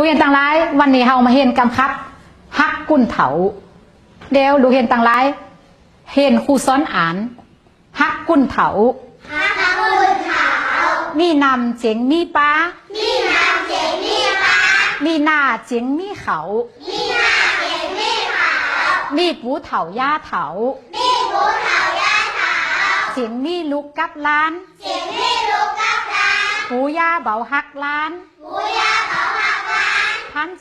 ลูกเห็นต่างร้ายวันนี้เฮามาเห็นกำคับฮักกุ้นเถาเดี๋ยวลูกเห็นต่างร้ายเห็นครูซ้อนอ่านฮักกุ้นเถามีนำเจียงมีป้ามีหน้าเจียงมีเขามีปูเถาย่าเถาเสียงมีลูกกับล้านปูย่าเบาฮักล้าน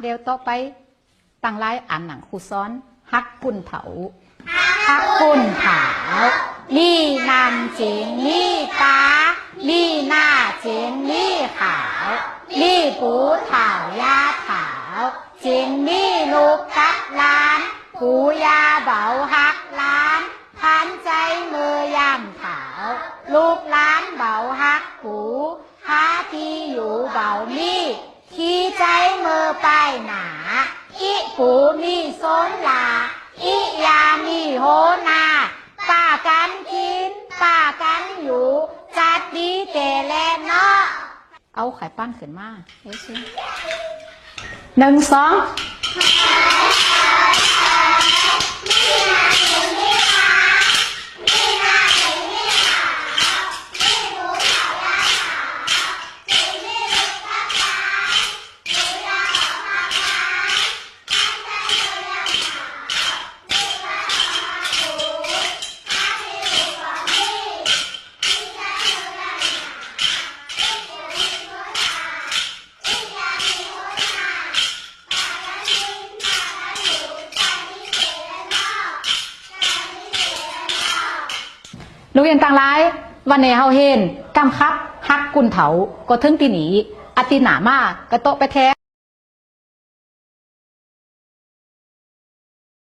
เดี๋ยวต่อไปตั้งไลายอ่านหนังครูซ้อนฮักกุนเถาฮักกุนเถามีนำเจียงมีป้ามีหน้าเจียงมีขาวมีปูเถายาขาเจียงมีลูกกับล้านปูยาเบาฮักล้านพันใจมือยำขาลูกล้านเบาฮักปูหาที่อยู่เบามีที่ใจ มือไปหนา อิปูมีโซนลา อิยามีโหนาป้ากันกินป้ากันอยู่ จัดดีเตแลเนาะเอาไข่ปั้นขึ้นมาเฮ้ยชิหนึ่งสอง ลูกเรียนต่างร้ายวันนี้เฮาเห็นกำคับฮักกุนเถาก็ถึงที่หนีอติหนามากกระโตะไปแท้